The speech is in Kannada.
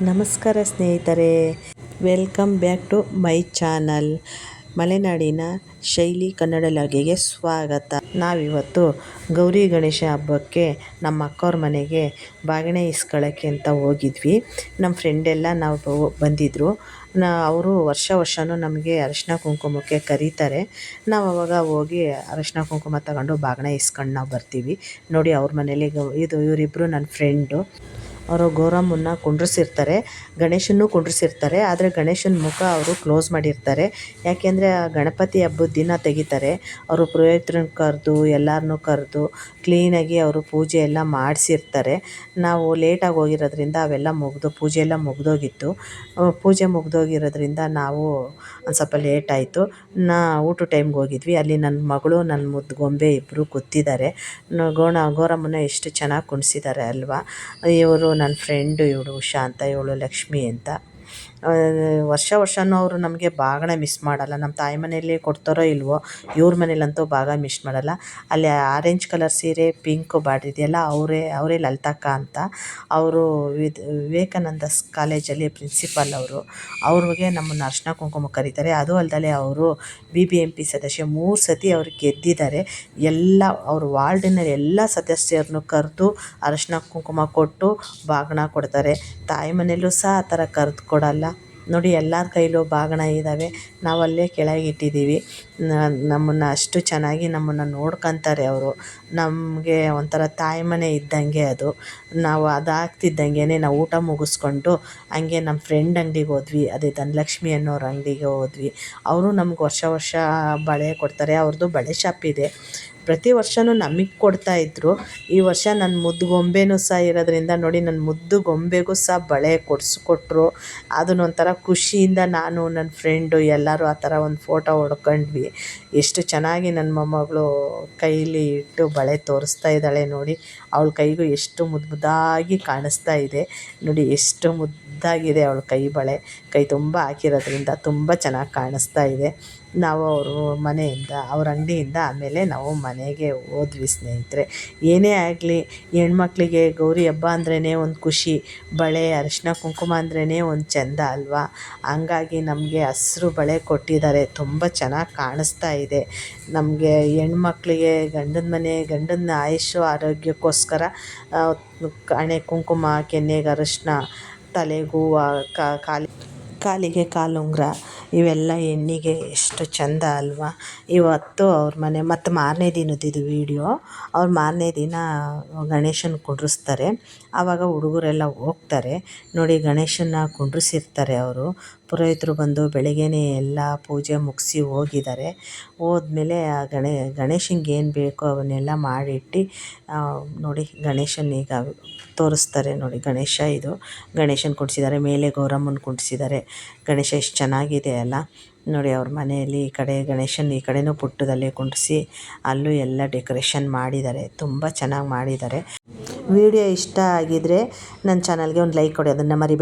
ನಮಸ್ಕಾರ ಸ್ನೇಹಿತರೆ welcome back to my channel ಮಲೆನಾಡಿನ ಶೈಲಿ ಕನ್ನಡ ಲಾಗಿಗೆ ಸ್ವಾಗತ. ನಾವಿವತ್ತು ಗೌರಿ ಗಣೇಶ ಹಬ್ಬಕ್ಕೆ ನಮ್ಮ ಅಕ್ಕವ್ರ ಮನೆಗೆ ಬಾಗಿಣೆ ಇಸ್ಕೊಳ್ಳೋಕ್ಕೆ ಅಂತ ಹೋಗಿದ್ವಿ. ನಮ್ಮ ಫ್ರೆಂಡೆಲ್ಲ ನಾವು ಬಂದಿದ್ದರು ನಾ, ಅವರು ವರ್ಷ ವರ್ಷವೂ ನಮಗೆ ಅರಿಶಿನ ಕುಂಕುಮಕ್ಕೆ ಕರೀತಾರೆ. ನಾವು ಅವಾಗ ಹೋಗಿ ಅರಿಶಿನ ಕುಂಕುಮ ತಗೊಂಡು ಬಾಗಿಣ ಇಸ್ಕೊಂಡು ನಾವು ಬರ್ತೀವಿ. ನೋಡಿ ಅವ್ರ ಮನೇಲಿ ಇದು ಇವರಿಬ್ಬರು ನನ್ನ ಫ್ರೆಂಡು ಅವರು ಗೌರಮ್ಮನ್ನ ಕುಂಡ್ರಿಸಿರ್ತಾರೆ, ಗಣೇಶನ್ನೂ ಕುಂಡ್ರಿಸಿರ್ತಾರೆ, ಆದರೆ ಗಣೇಶನ ಮುಖ ಅವರು ಕ್ಲೋಸ್ ಮಾಡಿರ್ತಾರೆ. ಯಾಕೆಂದರೆ ಆ ಗಣಪತಿ ಹಬ್ಬದ ದಿನ ತೆಗಿತಾರೆ. ಅವರು ಪುರೋಹಿತ್ರನ್ನ ಕರೆದು ಎಲ್ಲರನ್ನೂ ಕರೆದು ಕ್ಲೀನಾಗಿ ಅವರು ಪೂಜೆ ಎಲ್ಲ ಮಾಡಿಸಿರ್ತಾರೆ. ನಾವು ಲೇಟಾಗಿ ಹೋಗಿರೋದ್ರಿಂದ ಅವೆಲ್ಲ ಮುಗಿದು, ಪೂಜೆ ಎಲ್ಲ ಮುಗಿದೋಗಿತ್ತು. ಪೂಜೆ ಮುಗಿದೋಗಿರೋದ್ರಿಂದ ನಾವು ಒಂದು ಸ್ವಲ್ಪ ಲೇಟ್ ಆಯಿತು. ನಾ ಊಟ ಟೈಮ್ಗೆ ಹೋಗಿದ್ವಿ. ಅಲ್ಲಿ ನನ್ನ ಮಗಳು ನನ್ನ ಮುದ್ದು ಗೊಂಬೆ ಇಬ್ಬರು ಕೂತಿದ್ದಾರೆ. ಗೋಣ ಗೋರಮ್ಮನ ಎಷ್ಟು ಚೆನ್ನಾಗಿ ಕುಣಿಸಿದ್ದಾರೆ ಅಲ್ವಾ? ಇವರು ನನ್ನ ಫ್ರೆಂಡು ಇವಳು ಉಷಾ ಇವಳು ಲಕ್ಷ್ಮಿ ಅಂತ. ವರ್ಷ ವರ್ಷವೂ ಅವರು ನಮಗೆ ಬಾಗಿಣ ಮಿಸ್ ಮಾಡಲ್ಲ. ನಮ್ಮ ತಾಯಿ ಮನೆಯಲ್ಲಿ ಕೊಡ್ತಾರೋ ಇಲ್ವೋ, ಇವ್ರ ಮನೇಲಂತೂ ಭಾಗ ಮಿಸ್ ಮಾಡಲ್ಲ. ಅಲ್ಲಿ ಆರೆಂಜ್ ಕಲರ್ ಸೀರೆ ಪಿಂಕ್ ಬಾರ್ಡ್ರ್ ಇದೆಯಲ್ಲ, ಅವರೇ ಅವರೇ ಲಲಿತಕ್ಕ ಅಂತ ಅವರು ವಿವೇಕಾನಂದ ಕಾಲೇಜಲ್ಲಿ ಪ್ರಿನ್ಸಿಪಾಲ್ ಅವರು. ಅವ್ರಿಗೆ ನಮ್ಮನ್ನು ಅರ್ಶಿನ ಕುಂಕುಮ ಕರೀತಾರೆ. ಅದು ಅಲ್ಲದೆ ಅವರು ಬಿ ಬಿ ಎಂ ಪಿ ಸದಸ್ಯ ಮೂರು ಸತಿ ಅವ್ರು ಗೆದ್ದಿದ್ದಾರೆ. ಎಲ್ಲ ಅವ್ರ ವಾರ್ಡಿನ ಎಲ್ಲ ಸದಸ್ಯರನ್ನು ಕರೆದು ಅರಶಿನ ಕುಂಕುಮ ಕೊಟ್ಟು ಬಾಗಿಣ ಕೊಡ್ತಾರೆ. ತಾಯಿ ಮನೆಯಲ್ಲೂ ಸಹ ಆ ಥರ ಕರೆದು ಕೊಡಲ್ಲ. ನೋಡಿ, ಎಲ್ಲರ ಕೈಲೂ ಬಾಗಣ ಇದ್ದಾವೆ ನಾವು ಅಲ್ಲೇ ಕೆಳಗೆ ಇಟ್ಟಿದ್ದೀವಿ ನಮ್ಮನ್ನು ಅಷ್ಟು ಚೆನ್ನಾಗಿ ನಮ್ಮನ್ನು ನೋಡ್ಕೊಂತಾರೆ ಅವರು. ನಮಗೆ ಒಂಥರ ತಾಯಿ ಮನೆ ಇದ್ದಂಗೆ ಅದು. ನಾವು ಅದಾಗ್ತಿದ್ದಂಗೆ ನಾವು ಊಟ ಮುಗಿಸ್ಕೊಂಡು ಹಂಗೆ ನಮ್ಮ ಫ್ರೆಂಡ್ ಅಂಗಡಿಗೆ ಹೋದ್ವಿ. ಅದೇ ಧನಲಕ್ಷ್ಮಿ ಅನ್ನೋರ ಅಂಗಡಿಗೆ ಹೋದ್ವಿ. ಅವರು ನಮ್ಗೆ ವರ್ಷ ವರ್ಷ ಬಳೆ ಕೊಡ್ತಾರೆ. ಅವ್ರದ್ದು ಬಳೆ ಶಾಪ್ ಇದೆ. ಪ್ರತಿ ವರ್ಷವೂ ನಮಗೆ ಇದ್ದರು ಈ ವರ್ಷ ನನ್ನ ಮುದ್ದು ಗೊಂಬೆನೂ ಸಹ ಇರೋದ್ರಿಂದ ನೋಡಿ ನನ್ನ ಮುದ್ದು ಗೊಂಬೆಗೂ ಸಹ ಬಳೆ ಕೊಡಿಸ್ಕೊಟ್ರು ಅದನ್ನೊಂಥರ ಖುಷಿಯಿಂದ ನಾನು ನನ್ನ ಫ್ರೆಂಡು ಎಲ್ಲರೂ ಆ ಥರ ಒಂದು ಫೋಟೋ ಹೊಡ್ಕೊಂಡ್ವಿ. ಎಷ್ಟು ಚೆನ್ನಾಗಿ ನನ್ನ ಮೊಮ್ಮಗಳು ಕೈಲಿ ಇಟ್ಟು ಬಳೆ ತೋರಿಸ್ತಾ ಇದ್ದಾಳೆ ನೋಡಿ. ಅವಳ ಕೈಗೂ ಎಷ್ಟು ಮುದ್ದು ಮುದ್ದಾಗಿ ಕಾಣಿಸ್ತಾ ಇದೆ. ನೋಡಿ ಎಷ್ಟು ಮುದ್ದಾಗಿದೆ ಅವಳ ಕೈ ಬಳೆ. ಕೈ ತುಂಬ ಹಾಕಿರೋದ್ರಿಂದ ತುಂಬ ಚೆನ್ನಾಗಿ ಕಾಣಿಸ್ತಾ ಇದೆ. ನಾವು ಅವರು ಮನೆಯಿಂದ, ಅವ್ರ ಅಂಗಡಿಯಿಂದ ಆಮೇಲೆ ನಾವು ಮನೆಗೆ ಹೋದ್ವಿ ಸ್ನೇಹಿತರೆ. ಏನೇ ಆಗಲಿ, ಹೆಣ್ಮಕ್ಳಿಗೆ ಗೌರಿ ಹಬ್ಬ ಅಂದ್ರೇ ಒಂದು ಖುಷಿ, ಬಳೆ ಅರಿಶಿನ ಕುಂಕುಮ ಅಂದ್ರೇ ಒಂದು ಚೆಂದ ಅಲ್ವಾ? ಹಂಗಾಗಿ ನಮಗೆ ಹಸಿರು ಬಳೆ ಕೊಟ್ಟಿದ್ದಾರೆ. ತುಂಬ ಚೆನ್ನಾಗಿ ಕಾಣಿಸ್ತಾ ಇದೆ. ನಮಗೆ ಹೆಣ್ಮಕ್ಳಿಗೆ ಗಂಡನ ಮನೆ, ಗಂಡನ ಆಯುಷು, ಆರೋಗ್ಯಕ್ಕೋಸ್ಕರ ಹಣೆ ಕುಂಕುಮ, ಕೆನ್ನೆಗೆ ಅರಿಶಿನ ತಲೆಗೆ ಹೂವು ಕಾಲಿ, ಕಾಲಿಗೆ ಕಾಲುಂಗುರ, ಇವೆಲ್ಲ ಹೆಣ್ಣಿಗೆ ಎಷ್ಟು ಚೆಂದ ಅಲ್ವಾ? ಇವತ್ತು ಅವ್ರ ಮನೆ, ಮತ್ತು ಮಾರನೇ ದಿನದ್ದು ಇದು ವೀಡಿಯೋ. ಅವ್ರು ಮಾರನೇ ದಿನ ಗಣೇಶನ ಕುಂಡ್ರಿಸ್ತಾರೆ. ಆವಾಗ ಹುಡುಗರೆಲ್ಲ ಹೋಗ್ತಾರೆ. ನೋಡಿ ಗಣೇಶನ ಕುಂಡ್ರಿಸಿರ್ತಾರೆ ಅವರು. ಪುರೋಹಿತರು ಬಂದು ಬೆಳಗ್ಗೆನೇ ಎಲ್ಲ ಪೂಜೆ ಮುಗಿಸಿ ಹೋಗಿದ್ದಾರೆ. ಹೋದ್ಮೇಲೆ ಆ ಗಣೇ, ಗಣೇಶನಿಗೆ ಏನು ಬೇಕೋ ಅವನ್ನೆಲ್ಲ ಮಾಡಿಟ್ಟು ನೋಡಿ ಗಣೇಶನ ಈಗ ತೋರಿಸ್ತಾರೆ ನೋಡಿ, ಗಣೇಶ ಇದು. ಗಣೇಶನ ಕುಂಡ್ಸಿದ್ದಾರೆ, ಮೇಲೆ ಗೌರಮ್ಮನ ಕುಂಡ್ಸಿದ್ದಾರೆ. ಗಣೇಶ ಎಷ್ಟು ಚೆನ್ನಾಗಿದೆ ಅಲ್ಲ. ನೋಡಿ ಅವ್ರ ಮನೆಯಲ್ಲಿ ಈ ಕಡೆ ಗಣೇಶನ ಈ ಕಡೆನೂ ಪುಟ್ಟದಲ್ಲಿ ಕುಂಡಿಸಿ, ಅಲ್ಲೂ ಎಲ್ಲ ಡೆಕೋರೇಷನ್ ಮಾಡಿದ್ದಾರೆ. ತುಂಬ ಚೆನ್ನಾಗಿ ಮಾಡಿದ್ದಾರೆ. ವಿಡಿಯೋ ಇಷ್ಟ ಆಗಿದ್ರೆ ನನ್ನ ಚಾನಲ್ಗೆ ಒಂದು ಲೈಕ್ ಕೊಡಿ, ಅದನ್ನು ಮರಿಬೇಡಿ.